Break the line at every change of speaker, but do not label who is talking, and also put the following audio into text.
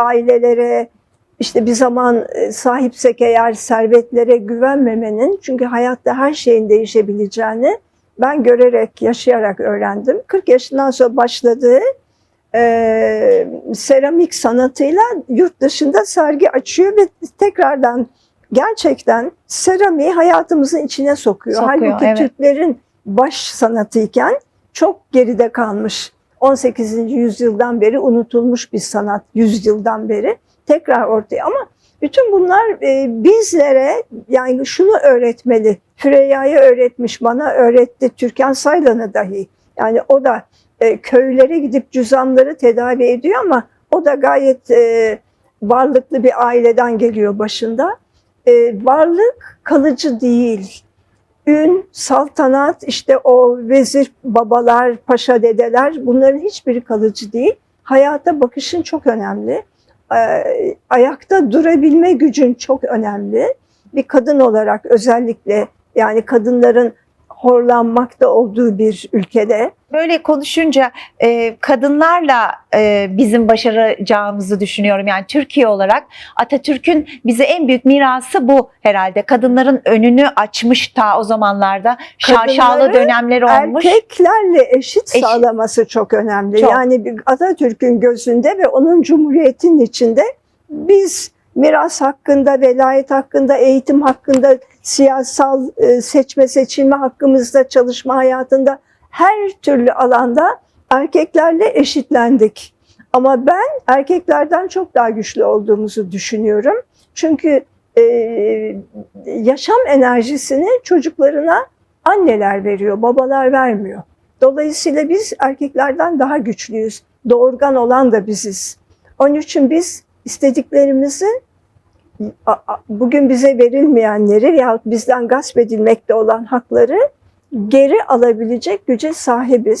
ailelere, işte bir zaman e, sahipsek eğer servetlere güvenmemenin çünkü hayatta her şeyin değişebileceğini ben görerek, yaşayarak öğrendim. 40 yaşından sonra başladığı e, seramik sanatıyla yurt dışında sergi açıyor ve tekrardan gerçekten seramiği hayatımızın içine sokuyor.
Sokuyor,
Halbuki
evet.
Türklerin baş sanatıyken çok geride kalmış. 18. yüzyıldan beri unutulmuş bir sanat, yüzyıldan beri tekrar ortaya ama bütün bunlar e, bizlere yani şunu öğretmeli. Füreyya'ya öğretmiş, bana öğretti. Türkan Saylan'ı dahi. Yani o da e, köylere gidip cüzamları tedavi ediyor ama o da gayet e, varlıklı bir aileden geliyor başında. Varlık kalıcı değil. Ün, saltanat, işte o vezir babalar, paşa dedeler bunların hiçbiri kalıcı değil. Hayata bakışın çok önemli. Ee, ayakta durabilme gücün çok önemli. Bir kadın olarak özellikle yani kadınların horlanmakta olduğu bir ülkede
Böyle konuşunca e, kadınlarla e, bizim başaracağımızı düşünüyorum. Yani Türkiye olarak Atatürk'ün bize en büyük mirası bu herhalde. Kadınların önünü açmış ta o zamanlarda. Şaşalı dönemler olmuş.
erkeklerle eşit
Eşit.
sağlaması çok önemli.
Çok.
Yani Atatürk'ün gözünde ve onun cumhuriyetinin içinde biz miras hakkında, velayet hakkında, eğitim hakkında, siyasal e, seçme seçilme hakkımızda, çalışma hayatında her türlü alanda erkeklerle eşitlendik. Ama ben erkeklerden çok daha güçlü olduğumuzu düşünüyorum. Çünkü e, yaşam enerjisini çocuklarına anneler veriyor, babalar vermiyor. Dolayısıyla biz erkeklerden daha güçlüyüz. Doğurgan olan da biziz. Onun için biz istediklerimizi bugün bize verilmeyenleri yahut bizden gasp edilmekte olan hakları geri alabilecek güce sahibiz.